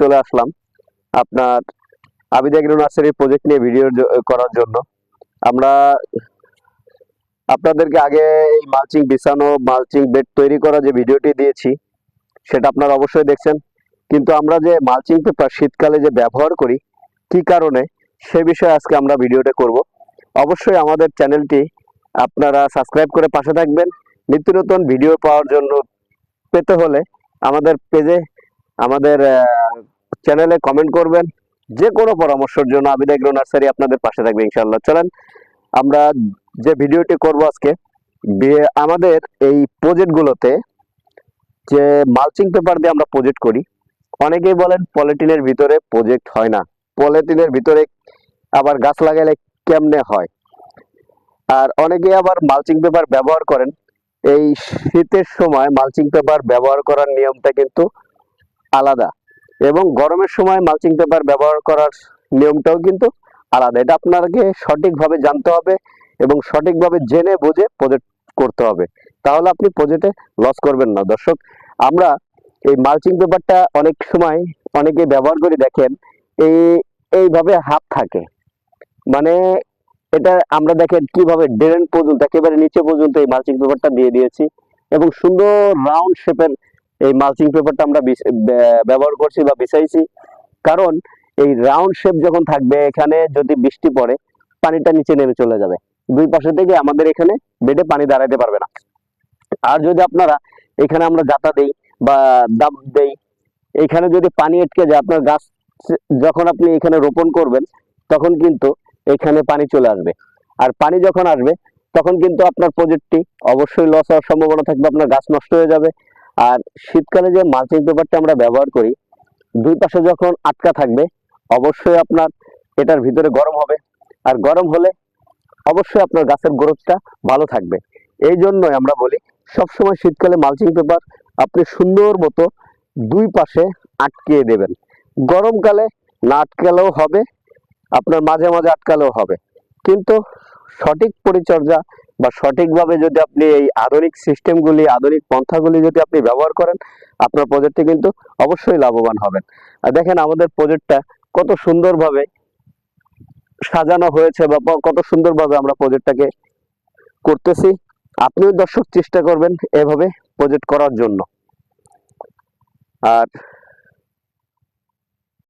চলে আসলাম আপনার আবিদ এগ্রো নার্সারি প্রজেক্ট নিয়ে ভিডিও করার জন্য। আমরা আপনাদেরকে আগে এই মালচিং বিছানো মালচিং বেড তৈরি করা যে ভিডিওটি দিয়েছি, সেটা আপনারা অবশ্যই দেখছেন। কিন্তু আমরা যে মালচিং পেপার শীতকালে যে ব্যবহার করি, কি কারণে, সে বিষয়ে আজকে আমরা ভিডিওটা করব। অবশ্যই আমাদের চ্যানেলটি আপনারা সাবস্ক্রাইব করে পাশে থাকবেন। নিত্য নতুন ভিডিও পাওয়ার জন্য পেতে হলে আমাদের পেজে আমাদের চ্যানেলে কমেন্ট করবেন। যে কোনো পরামর্শের জন্য আবিদ এগ্রো নার্সারি আপনাদের পাশে থাকবে ইনশাল্লাহ চলেন, আমরা যে ভিডিওটি করব আজকে আমাদের এই প্রজেক্টগুলোতে যে মালচিং পেপার দিয়ে আমরা প্রজেক্ট করি, অনেকেই বলেন পলিটিনের ভিতরে প্রজেক্ট হয় না। পলিথিনের ভিতরে আবার গাছ লাগাইলে কেমনে হয়? আর অনেকে আবার মালচিং পেপার ব্যবহার করেন। এই শীতের সময় মালচিং পেপার ব্যবহার করার নিয়মটা কিন্তু আলাদা। এবং গরমের সময় মালচিং পেপার ব্যবহার করার নিয়মটাও কিন্তু আলাদা। এটা আপনাকে সঠিকভাবে জানতে হবে এবং সঠিকভাবে জেনে বুঝে প্রজেক্ট করতে হবে। তাহলে আপনি প্রজেক্টে লস করবেন না। দর্শক, আমরা এই মালচিং পেপারটা অনেক সময় অনেকে ব্যবহার করে দেখেন এই এইভাবে হাফ থাকে। মানে এটা আমরা দেখেন কীভাবে ড্রেন পর্যন্ত, একেবারে নিচে পর্যন্ত এই মালচিং পেপারটা দিয়ে দিয়েছি। এবং সুন্দর রাউন্ড শেপের এই মালচিং পেপারটা আমরা ব্যবহার করছি বা বিছাইছি। কারণ এই রাউন্ড শেপ যখন থাকবে, এখানে যদি বৃষ্টি পড়ে, পানিটা নিচে নেমে চলে যাবে। দুই পাশে থেকে আমাদের এখানে বেডে পানি দাঁড়াইতে পারবে না। আর যদি আপনারা এখানে আমরা জাতা দেই বা দাব দেই, এখানে যদি পানি আটকে যায়, আপনার গাছ যখন আপনি এখানে রোপণ করবেন, তখন কিন্তু এখানে পানি চলে আসবে। আর পানি যখন আসবে, তখন কিন্তু আপনার প্রজেক্টটি অবশ্যই লস হওয়ার সম্ভাবনা থাকবে, আপনার গাছ নষ্ট হয়ে যাবে। আর শীতকালে যে মালচিং পেপারটা আমরা ব্যবহার করি, দুই পাশে যখন আটকা থাকবে, অবশ্যই আপনার এটার ভিতরে গরম হবে। আর গরম হলে অবশ্যই আপনার গাছের গ্রোথটা ভালো থাকবে। এই জন্যই আমরা বলি, সবসময় শীতকালে মালচিং পেপার আপনি সুন্দর মতো দুই পাশে আটকিয়ে দেবেন। গরমকালে না আটকালেও হবে, আপনার মাঝে মাঝে আটকালেও হবে। কিন্তু সঠিক পরিচর্যা বা সঠিকভাবে যদি আপনি এই আধুনিক সিস্টেমগুলি আধুনিক পন্থাগুলি যদি আপনি ব্যবহার করেন, আপনার প্রজেক্টে কিন্তু অবশ্যই লাভবান হবেন। আর দেখেন আমাদের প্রজেক্টটা কত সুন্দরভাবে সাজানো হয়েছে বা কত সুন্দরভাবে আমরা প্রজেক্টটাকে করতেছি। আপনিও দর্শক চেষ্টা করবেন এভাবে প্রজেক্ট করার জন্য। আর